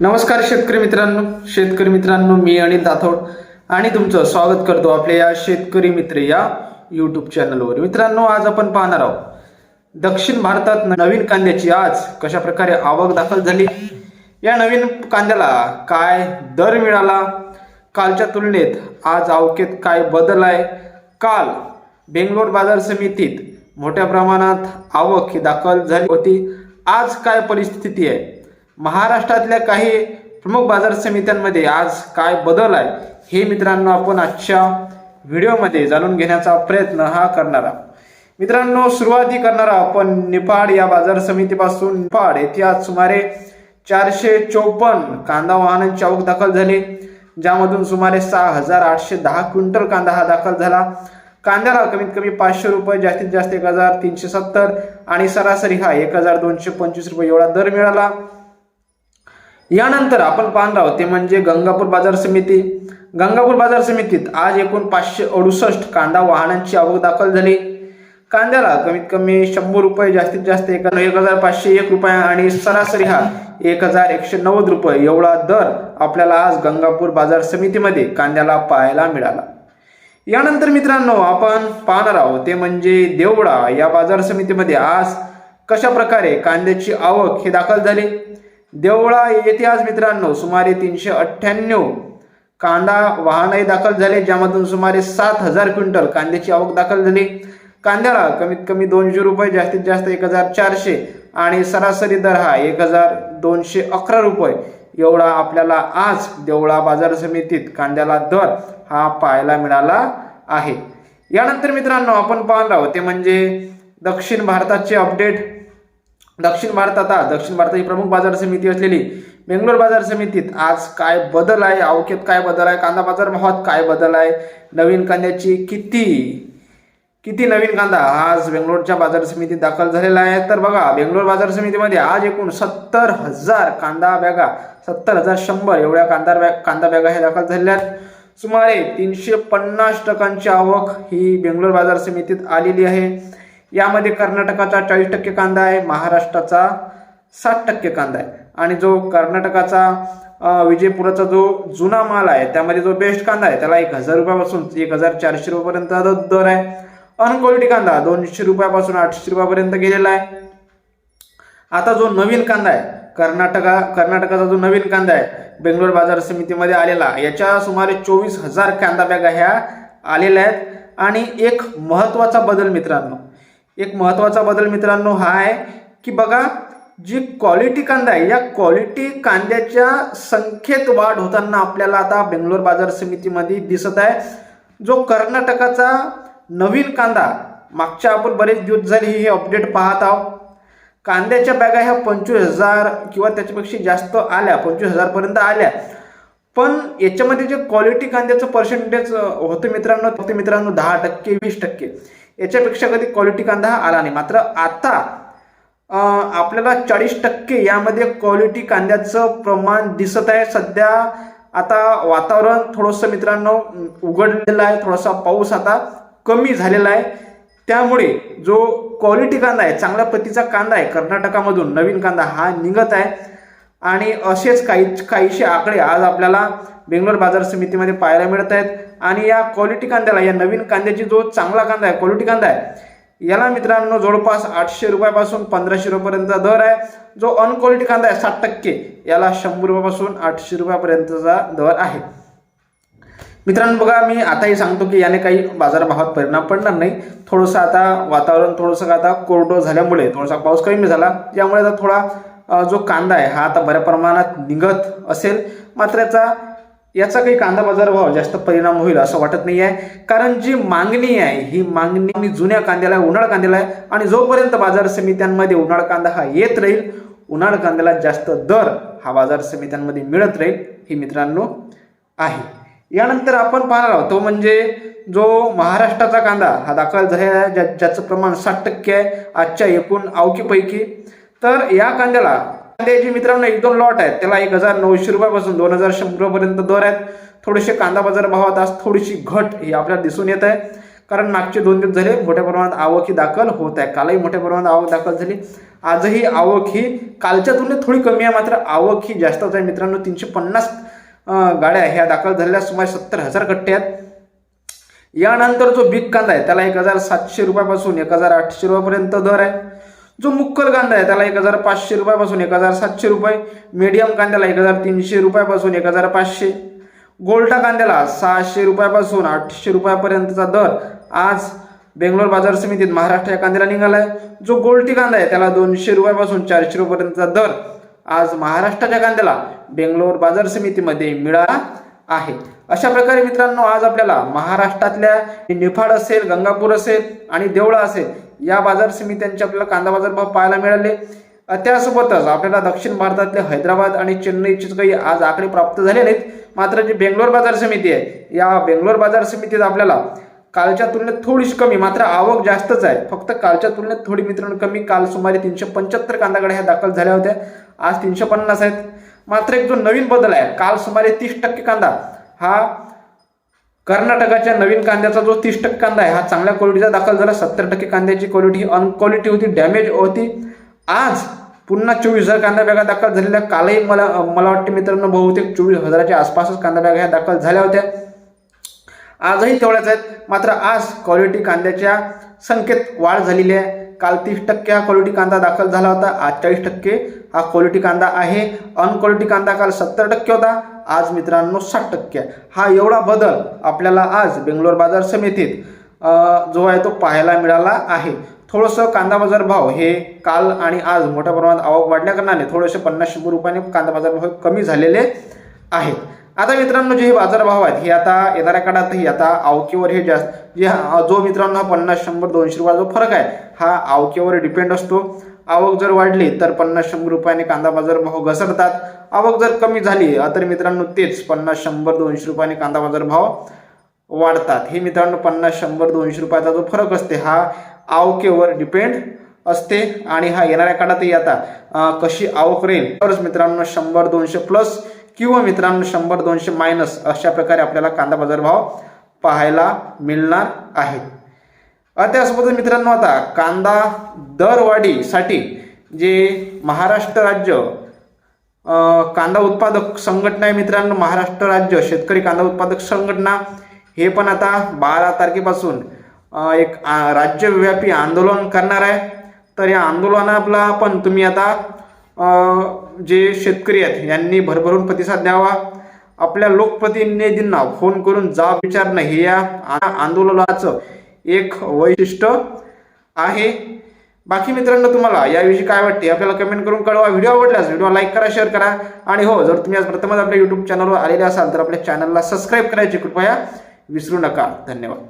नमस्कार शेतकरी मित्रांनो शेतकरी मित्रांनो मी अनिल दाथोड आणि तुमचं स्वागत करतो आपल्या या शेतकरी मित्र या यूट्यूब चॅनलवर मित्रांनो आज आपण पाहणार आहोत दक्षिण भारतात नवीन कांद्याची आज कशा प्रकारे आवक दाखल झाली? या नवीन कांद्याला काय दर मिळाला? कालच्या तुलनेत आज आवकेत काय बदल आहे? काल बेंगलोर बाजार समितीत मोठ्या प्रमाणात आवक ही दाखल झाली होती. आज काय परिस्थिती आहे? महाराष्ट्रातल्या काही प्रमुख बाजार समित्यांमध्ये आज काय बदल आहे हे मित्रांनो आपण आजच्या व्हिडिओमध्ये जाणून घेण्याचा प्रयत्न हा करणार आहोत. मित्रांनो सुरुवाती करणार आपण निफाड या बाजार समितीपासून. निफाड येथे आज सुमारे चारशे चौपन्न कांदा वाहनांची आवक दाखल झाली ज्यामधून सुमारे सहा हजार आठशे दहा क्विंटल कांदा हा दाखल झाला. कांद्याला कमीत कमी पाचशे रुपये जास्तीत जास्त एक हजार तीनशे सत्तर आणि सरासरी हा एक हजार दोनशे पंचवीस रुपये एवढा दर मिळाला. यानंतर आपण पाहणार आहोत ते म्हणजे गंगापूर बाजार समिती. गंगापूर बाजार समितीत आज एकूण पाचशे अडुसष्ट कांदा वाहनांची आवक दाखल झाली. कांद्याला कमीत कमी शंभर रुपये जास्तीत जास्त एक एक हजार पाचशे एक रुपये आणि सरासरी हा एक हजार एकशे नव्वद रुपये एवढा दर आपल्याला आज गंगापूर बाजार समितीमध्ये कांद्याला पाहायला मिळाला. यानंतर मित्रांनो आपण पाहणार आहोत ते म्हणजे देवडा या बाजार समितीमध्ये आज कशा प्रकारे कांद्याची आवक हे दाखल झाली? देवळा येथे आज मित्रांनो सुमारे तीनशे अठ्ठ्याण्णव कांदा वाहनही दाखल झाले ज्यामधून सुमारे सात हजार क्विंटल कांद्याची आवक दाखल झाली. कांद्याला कमीत कमी दोनशे रुपये जास्तीत जास्त एक हजार चारशे आणि सरासरी दर हा एक हजार दोनशे अकरा रुपये. एवढा आपल्याला आज देवळा बाजार समितीत कांद्याला दर हा पाहायला मिळाला आहे. यानंतर मित्रांनो आपण पाहणार आहोत ते म्हणजे दक्षिण भारताचे अपडेट. दक्षिण भारतात आज दक्षिण भारताची प्रमुख बाजार समिती असलेली बेंगलोर बाजार समितीत आज काय बदल आहे? अवख्यात काय बदल आहे? कांदा बाजार भावात काय बदल आहे? नवीन कांद्याची किती किती नवीन कांदा आज बेंगलोरच्या बाजार समितीत दाखल झालेला आहे? तर बघा बेंगलोर बाजार समितीमध्ये आज एकूण सत्तर हजार कांदा बॅगा सत्तर हजार शंभर एवढ्या कांदा बॅग कांदा बॅगा ह्या दाखल झालेल्या आहेत. सुमारे तीनशे पन्नास टक्कांची आवक ही बेंगलोर बाजार समितीत आलेली आहे. यामध्ये कर्नाटकाचा चाळीस टक्के कांदा आहे महाराष्ट्राचा साठ टक्के कांदा आहे. आणि जो कर्नाटकाचा विजयपुराचा जो जुना माल आहे त्यामध्ये जो बेस्ट कांदा आहे त्याला एक हजार रुपयापासून एक हजार चारशे रुपयापर्यंत दर आहे अनक्वालिटी कांदा दोनशे रुपयापासून आठशे रुपयापर्यंत गेलेला आहे. आता जो नवीन कांदा आहे कर्नाटका कर्नाटकाचा जो नवीन कांदा आहे बेंगलोर बाजार समितीमध्ये आलेला याच्या सुमारे चोवीस हजार कांदा बॅगा ह्या आलेल्या आहेत. आणि एक महत्त्वाचा बदल मित्रांनो एक महत्त्वाचा बदल मित्रांनो हा आहे की बघा जी क्वालिटी कांदा आहे या क्वालिटी कांद्याच्या संख्येत वाढ होताना आपल्याला आता बेंगलोर बाजार समितीमध्ये दिसत आहे. जो कर्नाटकाचा नवीन कांदा मागच्या आपण बरेच दिवस झाले हे अपडेट पाहत आहोत. कांद्याच्या बॅगा ह्या पंचवीस हजार किंवा त्याच्यापेक्षा जास्त आल्या पंचवीस हजारपर्यंत आल्या. पण याच्यामध्ये जे क्वालिटी कांद्याचं पर्सेंटेज होतं मित्रांनो होते मित्रांनो दहा टक्के वीस टक्के. याच्यापेक्षा कधी क्वालिटी कांदा हा आला नाही. मात्र आता आपल्याला चाळीस टक्के यामध्ये क्वालिटी कांद्याचं प्रमाण दिसत आहे. सध्या आता वातावरण थोडंसं मित्रांनो उघडलेलं आहे. थोडासा पाऊस आता कमी झालेला आहे. त्यामुळे जो क्वालिटी कांदा आहे चांगल्या पतीचा कांदा आहे कर्नाटकामधून नवीन कांदा हा निघत आहे. आणि असेच काही काहीशे आकडे आज आपल्याला बेंगलोर बाजार समितीमध्ये पाहायला मिळत आहेत. आणि या क्वालिटी कांद्याला या नवीन कांद्याची जो चांगला कांदा आहे क्वालिटी कांदा आहे याला मित्रांनो जवळपास आठशे रुपयापासून पंधराशे रुपयापर्यंतचा दर आहे. जो अनक्वालिटी कांदा आहे साठ टक्के याला शंभर रुपयापासून आठशे रुपयापर्यंतचा दर आहे. मित्रांनो बघा मी आताही सांगतो की याने काही बाजारभावात परिणाम पडणार नाही. थोडंसं आता वातावरण थोडंसं आता कोरडं झाल्यामुळे थोडासा पाऊस कमी झाला. यामुळे आता थोडा जो कांदा आहे हा आता बऱ्या प्रमाणात निघत असेल मात्र याचा याचा काही कांदा बाजारभाव जास्त परिणाम होईल असं वाटत नाही आहे कारण जी मागणी आहे ही मागणी जुन्या कांद्याला आहे, उन्हाळ कांद्याला आहे आणि जोपर्यंत बाजार समित्यांमध्ये उन्हाळ कांदा हा येत राहील उन्हाळ कांद्याला जास्त दर हा बाजार समित्यांमध्ये मिळत राहील ही मित्रांनो आहे. यानंतर आपण पाहणार आहोत तो म्हणजे जो महाराष्ट्राचा कांदा हा दाखल झालेला आहे ज्या ज्याचं प्रमाण साठ टक्के आहे आजच्या एकूण आवकीपैकी. तर या कांद्याला कांद्याची मित्रांनो एक दोन लॉट आहेत. त्याला एक हजार नऊशे रुपयापासून दोन हजार शंभर रुपयापर्यंत दर आहेत. थोडेसे कांदा बाजार भावात आज थोडीशी घट ही आपल्याला दिसून येत आहे. कारण मागचे दोन दिवस झाले मोठ्या प्रमाणात आवक ही दाखल होत आहे. कालही मोठ्या प्रमाणात आवक दाखल झाली. आजही आवक ही कालच्या तुलनेत थोडी कमी आहे. मात्र आवक ही जास्तच आहे. मित्रांनो तीनशे पन्नास गाड्या ह्या दाखल झालेल्या सुमारे सत्तर हजार कट्टे आहेत. यानंतर जो बिग कांदा आहे त्याला एक हजार सातशे रुपयापासून एक हजार आठशे रुपयापर्यंत दर आहे. जो मुक्कल कांदा आहे त्याला एक हजार पाचशे रुपयापासून एक हजार सातशे रुपये मीडियम कांद्याला एक हजार तीनशे रुपयापासून एक हजार पाचशे गोल्टा कांद्याला सहाशे रुपयापासून आठशे रुपयापर्यंतचा दर आज बेंगलोर बाजार समितीत महाराष्ट्र या कांद्याला निघाला आहे जो गोल्टी कांदा आहे त्याला दोनशे रुपयापासून चारशे रुपयापर्यंतचा दर आज महाराष्ट्राच्या कांद्याला बेंगलोर बाजार समितीमध्ये मिळाला आहे. अशा प्रकारे मित्रांनो आज आपल्याला महाराष्ट्रातल्या निफाड असेल गंगापूर असेल आणि देवळा असेल या बाजार समित्यांचे आपल्याला कांदा बाजार भाव पाहायला मिळाले. त्यासोबतच आपल्याला दक्षिण भारतातले हैदराबाद आणि चेन्नईचे काही आज आकडे प्राप्त झाले नाहीत मात्र जी बेंगलोर बाजार समिती आहे या बेंगलोर बाजार समितीत आपल्याला कालच्या तुलनेत थोडीशी कमी मात्र आवक जास्तच आहे. फक्त कालच्या तुलनेत थोडी मित्रांनो कमी काल सुमारे तीनशे पंच्याहत्तर कांदाकडे ह्या दाखल झाल्या होत्या. आज तीनशे पन्नास आहेत. मात्र एक जो नवीन बदल आहे काल सुमारे तीस टक्के कांदा हा कर्नाटकाच्या नवीन कांद्याचा जो तीस टक्के कांदा आहे हा चांगल्या क्वालिटीचा दाखल झाला. सत्तर टक्के कांद्याची क्वालिटी ही अनक्वालिटी होती डॅमेज होती. आज पुन्हा चोवीस हजार कांदा बॅगा दाखल झालेल्या कालही मला मला वाटते मित्रांनो बहुतेक चोवीस हजाराच्या आसपासच कांदा बॅगा ह्या दाखल झाल्या होत्या. आजही तेवढ्याच आहेत. मात्र आज क्वालिटी कांद्याच्या संख्येत वाढ झालेली आहे. काल तीस टक्के हा क्वालिटी कांदा दाखल झाला होता आज चाळीस टक्के हा क्वालिटी कांदा आहे. अनक्वालिटी कांदा काल सत्तर टक्के होता आज मित्रांनो साठ टक्के. हा एवढा बदल आपल्याला आज बेंगलोर बाजार समितीत जो आहे तो पाहायला मिळाला आहे. थोडंसं कांदा बाजार भाव हे काल आणि आज मोठ्या प्रमाणात आवक वाढल्या कारणाने थोडेसे पन्नास शंभर रुपयाने कांदा बाजार भाव कमी झालेले आहेत. आता मित्रांनो जे हे बाजारभाव आहेत हे आता येणाऱ्या काळातही आता आवकेवर हे जास्त जे जो मित्रांनो हा पन्नास शंभर दोनशे रुपया जो फरक आहे हा आवकेवर डिपेंड असतो. आवक जर वाढली तर पन्नास शंभर रुपयाने कांदा बाजार भाव घसरतात. आवक जर कमी झाली तर मित्रांनो तेच पन्नास शंभर दोनशे रुपयाने कांदा बाजार भाव वाढतात. हे मित्रांनो पन्नास शंभर दोनशे रुपयाचा जो फरक असते हा आवकेवर डिपेंड असते आणि हा येणाऱ्या काळातही आता कशी आवक राहील तरच मित्रांनो शंभर दोनशे प्लस किंवा मित्रांनो शंभर दोनशे मायनस अशा प्रकारे आपल्याला कांदा बाजार भाव पाहायला मिळणार आहे. त्यासोबतच मित्रांनो आता कांदा दरवाढीसाठी जे महाराष्ट्र राज्य कांदा उत्पादक संघटना आहे मित्रांनो महाराष्ट्र राज्य शेतकरी कांदा उत्पादक संघटना हे पण आता बारा तारखेपासून एक आ, राज्यव्यापी आंदोलन करणार आहे. तर या आंदोलनाला पण तुम्ही आता जे शेतकरी आहेत यांनी भरभरून प्रतिसाद द्यावा. आपल्या लोकप्रतिनिधींना फोन करून जाब विचारणं हे या आंदोलनाचं एक वैशिष्ट्य आहे. बाकी मित्रांनो तुम्हाला याविषयी काय वाटते आपल्याला कमेंट करून कळवा. व्हिडिओ आवडल्यास व्हिडिओ लाईक करा शेअर करा. आणि हो जर तुम्ही आज प्रथमच आपल्या यूट्यूब चॅनलवर आलेले असाल तर आपल्या चॅनलला सबस्क्राईब करायची कृपया विसरू नका. धन्यवाद.